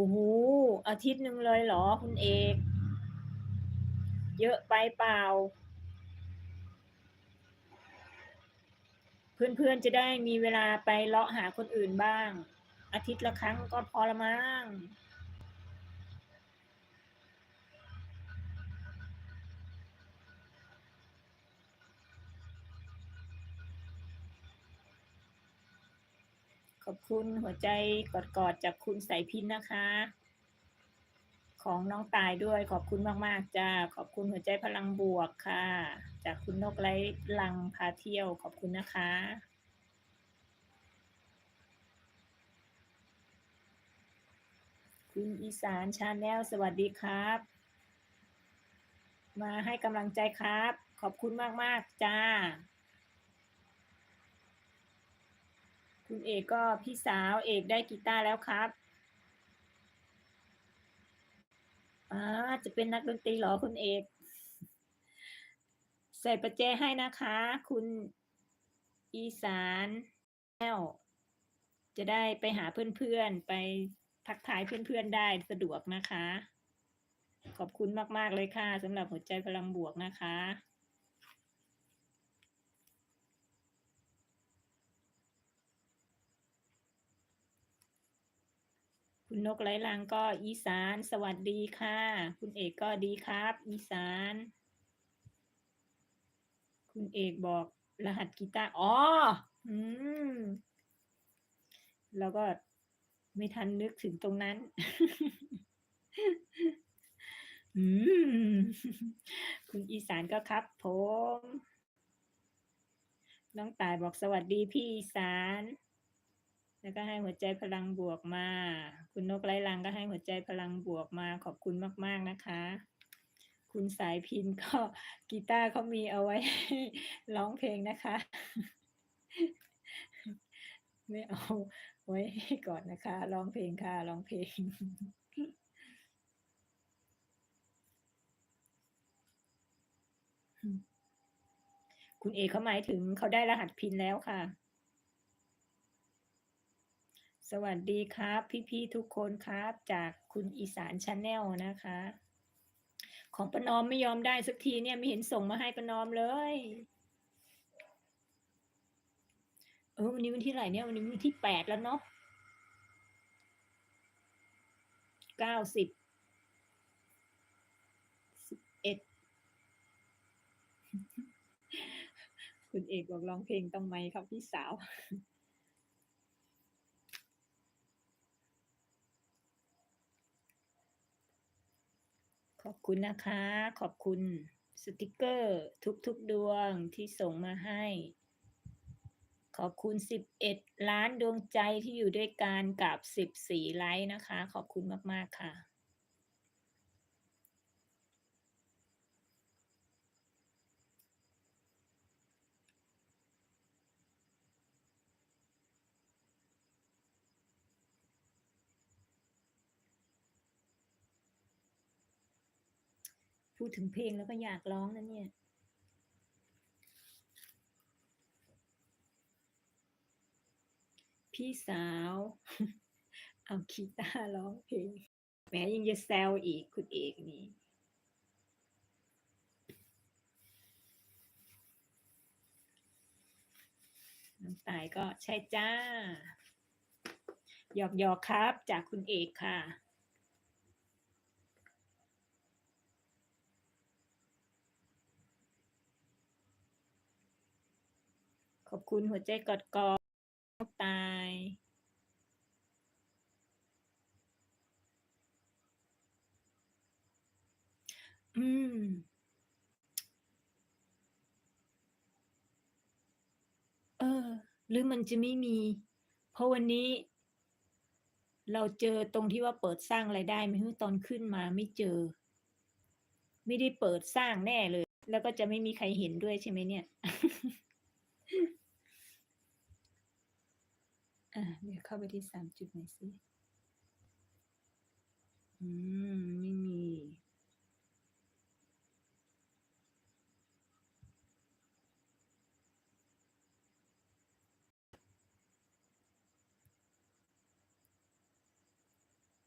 โอ้โหอาทิตย์หนึ่งเลยเหรอคุณเอก เยอะไปเปล่า เพื่อนๆจะได้มีเวลาไปเลาะหาคนอื่นบ้าง อาทิตย์ละครั้งก็พอละมั้ง อบคุณหัวใจกอดๆจากคุณสายพินนะคะ ของน้องตายด้วยขอบคุณมากๆจ้าขอบคุณหัวใจพลังบวกค่ะ จากคุณนกไร้ลังพาเที่ยวขอบคุณนะคะคุณอีสานชาแนลสวัสดีครับ มาให้กำลังใจครับ ขอบคุณมาก ๆ จ้า คุณเอกก็พี่สาวเอกได้กีตาร์แล้วครับอ่าจะเป็นนักดนตรีหรอคุณเอก ใส่ประแจให้นะคะ คุณอีสานแก้วจะได้ไปหาเพื่อนๆ ไปทักทายเพื่อนๆได้สะดวกนะคะ ขอบคุณมากๆเลยค่ะสำหรับหัวใจพลังบวกนะคะ คุณนกไร้ลังก็อีสาน สวัสดีค่ะ คุณเอกก็ดีครับ อีสาน คุณเอกบอกรหัสกีตาร์อ๋อ อืม แล้วก็ไม่ทันนึกถึงตรงนั้น อืม คุณอีสานก็ครับผม น้องตายบอกสวัสดีพี่อีสาน แล้วก็ให้หัวใจพลังบวกมา คุณนกไร้ลังก็ให้หัวใจพลังบวกมา ขอบคุณมาก ๆ นะคะ คุณสายพินก็กีตาร์เขามีเอาไว้ร้องเพลงนะคะ ไม่เอาไว้ก่อนนะคะ ร้องเพลงค่ะ ร้องเพลงคุณเอกเขาหมายถึงเขาได้รหัสพินแล้วค่ะ สวัสดีครับ พี่ๆทุกคนครับ จากคุณอีสานชาแนลนะคะ ของประนอมไม่ยอมได้สักทีเนี่ยไม่เห็นส่งมาให้ประนอมเลยเออวันนี้วันที่ไหนเนี่ยวันนี้วันที่แปดแล้วเนาะเก้าสิบสิบเอ็ดคุณเอกบอกร้องเพลงต้องไหมครับพี่สาว อบคุณนะคะ ขอบคุณสติกเกอร์ทุกๆดวงที่ส่งมาให้ ขอบคุณ 11 ล้านดวงใจที่อยู่ด้วยกันกับ 14 ไลค์นะคะ ขอบคุณมาก ๆ ค่ะ พูดถึงเพลงแล้วก็อยากร้องนะเนี่ยพี่สาว เอากีตาร์ร้องเพลงแหมยังจะแซวอีกคุณเอกนี่น้ำตายก็ใช่จ้าหยอกหยอกๆครับ จากคุณเอกค่ะ ขอบคุณหัวใจกอดกอดตายอืม เออ หรือมันจะไม่มี เพราะวันนี้ เราเจอตรงที่ว่าเปิดสร้างรายได้ไหมตอนขึ้นมาไม่เจอ ไม่ได้เปิดสร้างแน่เลย แล้วก็จะไม่มีใครเห็นด้วยใช่ไหมเนี่ย อะเดี๋ยวเข้าไปที่สามจุดหน่อยสิ อืม